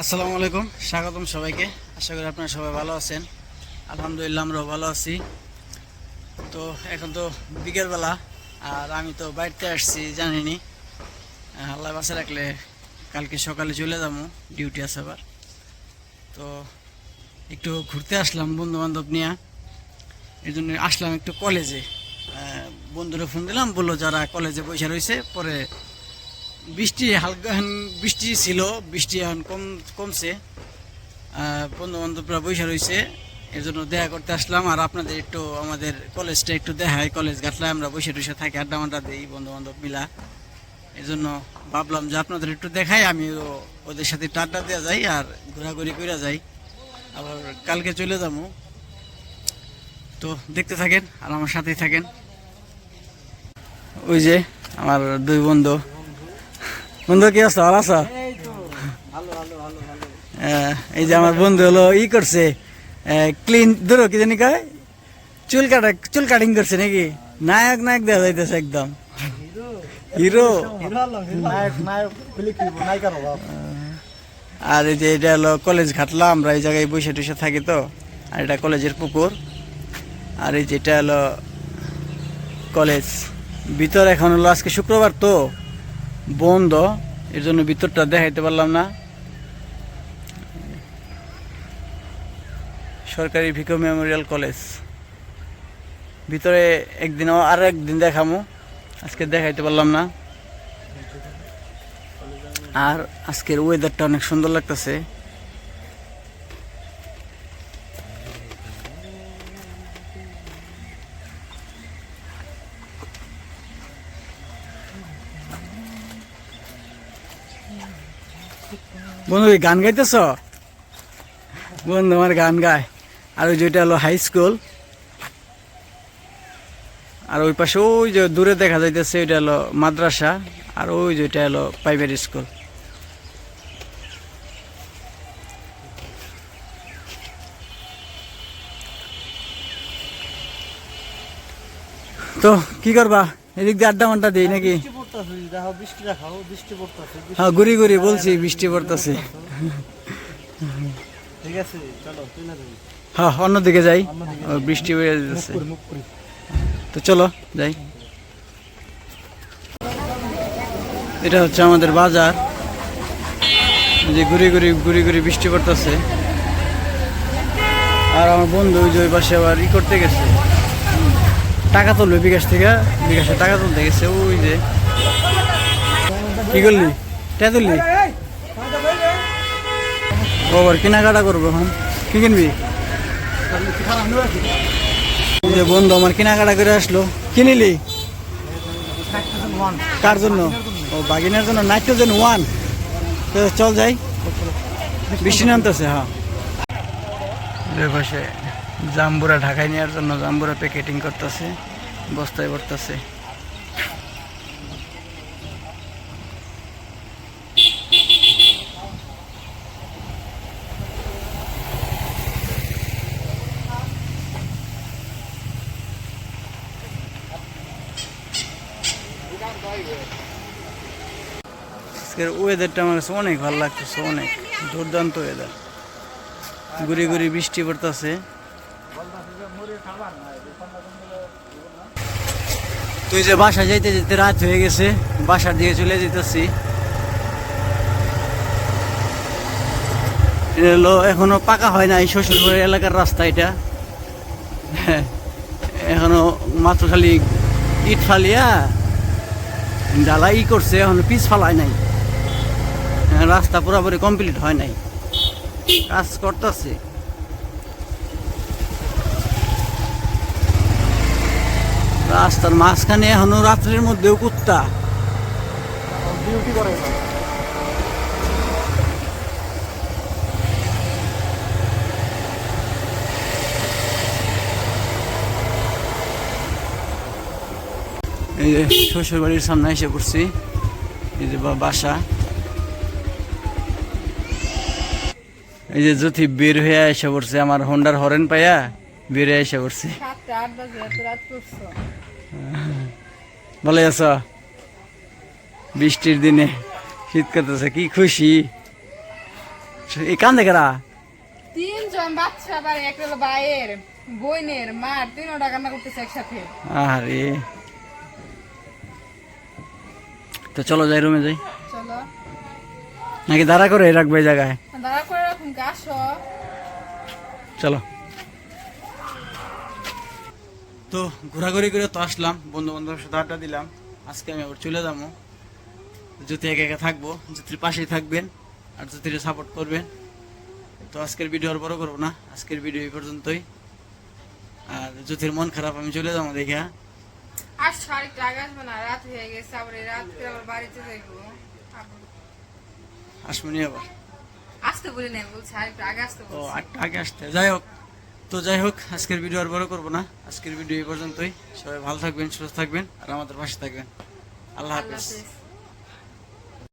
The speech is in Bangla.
আসসালামু আলাইকুম, স্বাগতম সবাইকে। আশা করি আপনারা সবাই ভালো আছেন। আলহামদুলিল্লাহ আমরাও ভালো আছি। তো এখন তো বিকেলবেলা, আর আমি তো বাড়িতে আসছি জানিনি আল্লাহ বাসে রাখলে কালকে সকালে চলে যাব, ডিউটি আছে আবার। তো একটু ঘুরতে আসলাম বন্ধু বান্ধব নিয়ে। এই জন্য আসলাম একটু কলেজে। বন্ধুরা ফোন দিলাম, বলল যারা কলেজে বসে রয়েছে, পরে বৃষ্টি হালকা বৃষ্টি ছিল, বৃষ্টি এখন কম, কমছে। বন্ধু বান্ধবরা বসে রয়েছে। এর জন্য দেখা করতে আসলাম আর আপনাদের একটু আমাদের কলেজটা একটু দেখাই। কলেজ ঘাটলায় আমরা বসে টসে থাকি, আড্ডা মাড্ডা দিই বন্ধু বান্ধব মিলা। এই জন্য ভাবলাম যে আপনাদের একটু দেখাই আমি ওদের সাথে একটু আড্ডা দেওয়া যাই আর ঘোরাঘুরি করে যাই। আবার কালকে চলে যাব। তো দেখতে থাকেন আর আমার সাথেই থাকেন। ওই যে আমার দুই বন্ধু। বন্ধু কি আছো ভালো আছো? এই যে আমার বন্ধু হলো ই করছে ক্লিন ধরো কি জানি কয়? চুল কাটা চুল কাটিং করছে নাকি? নায়ক নায়ক দেখা যাইতেছে একদম। হিরো? আর এই যে এটা হলো কলেজ ঘাটলা আমরা এই জায়গায় বসে টসে থাকি তো আর এটা কলেজের পুকুর। আর এই যেটা হলো কলেজ ভিতর এখন হলো আজকে শুক্রবার তো বন্ধ এর জন্য ভিতরটা দেখাইতে পারলাম না। সরকারি ভিকো মেমোরিয়াল কলেজ। ভিতরে একদিন আর একদিন দেখামো, আজকে দেখাইতে পারলাম না। আর আজকের ওয়েদারটা অনেক সুন্দর লাগতেছে। বন্ধু গান গাইতেছ? বন্ধু, আমার গান গায়। আর ওই যেটা হলো হাই স্কুল আর ওই পাশে ওই যে দূরে দেখা যাইতেছে, ওইটা হলো মাদ্রাসা। আর ওই যেটা হলো প্রাইভেট স্কুল তো, কি করবা? এদিক দিয়ে আড্ডা মাড্ডা দিই নাকি? হ্যাঁ ঘুরি ঘুরি বলছি বৃষ্টি পড়তেছে। ঠিক আছে চলো হ্যাঁ অন্যদিকে যাই বৃষ্টি বেড়ে যাচ্ছে। তো চলো যাই। এটা হচ্ছে আমাদের বাজার। যে ঘুরি ঘুরি ঘুরি ঘুরি বৃষ্টি পড়তেছে। আর আমার বন্ধু ওই যে ওই পাশে আবার ই করতে গেছে। টাকা তুলবে বিকাশ থেকে বিকাশে টাকা তুলতে গেছে ওই যে কি করলি? তুললি? ও কেনাকাটা করব এখন। কি কিনবি? যে বন্ধু আমার কেনাকাটা করে আসলো। কিনিলি কার জন্য? ও, বাগিনার জন্য, নাইট্রোজেন ওয়ান। চল যাই। বৃষ্টি নামতেছে হ্যাঁ। পাশে জাম্বুরা ঢাকায় নেওয়ার জন্য জাম্বুরা প্যাকেটিং করতেছে, বস্তায় ভরতেছে। আজকের ওয়েদারটা আমার কাছে অনেক ভালো লাগতেছে, অনেক। দুর্দান্ত ওয়েদার ঘুরি ঘুরি বৃষ্টি পড়তেছে। তুই যে বাসা যাইতে যেতে রাত হয়ে গেছে, বাসার দিকে চলে যেতেছি। এখনও পাকা হয় নাই শ্বশুরবাড়ি এলাকার রাস্তা এটা। এখনও মাত্র খালি ইট ফালিয়া ঢালাই করছে, এখনও পিচ ফালায় নাই। হ্যাঁ, রাস্তা পুরোপুরি কমপ্লিট হয় নাই। কাজ করতেছে। রাস্তার মাঝখানে এখনও রাত্রের মধ্যেও কুত্তা। এই যে শ্বশুর বাড়ির সামনে এসে পড়ছি। বাসা। এই যে জ্যোতি বের হয়ে এসে পড়ছে আমার হোন্ডার হরেন পাইয়া বের হয়ে এসে পড়ছে। ভালো আছো? বৃষ্টির দিনে শীত করতেছে কি খুশি। এই কান দেখারা তিনজন বাচ্চা আবার একটা হলো ভাইয়ের বোনের মার তিনটা কান্না করতেছে একসাথে। আরে তো চলো যাই রুমে যাই। চলো। নাকি দাঁড়া করে রাখবে এই জায়গায়? দাঁড়া করে চলো। তো ঘোরাঘুরি করে তো আসলাম বন্ধু বান্ধবের সাথে আড্ডা দিলাম। আজকে আমি আবার চলে যাব। জ্যোতি একা একা থাকব জ্যোতির পাশেই থাকবেন আর জ্যোতির সাপোর্ট করবেন। তো আজকের ভিডিও আর বড় করব না আজকের ভিডিও এই পর্যন্তই। আর জ্যোতির মন খারাপ আমি চলে যাব দেখে আর শাড়িটা আগে না রাত হয়ে গেছে আবার রাত করে আবার বাড়িতে যাইবো। আবার- আসবনি আবার। আসতে বলি নাই বলছে আর একটু আগে আসতে ও আটটা আগে আসতে। যাই হোক তো যাই হোক আজকের ভিডিও আর বড় করব না। আজকের ভিডিও এই পর্যন্তই। সবাই ভালো থাকবেন সুস্থ থাকবেন আর আমাদের পাশে থাকবেন। আল্লাহ হাফেজ।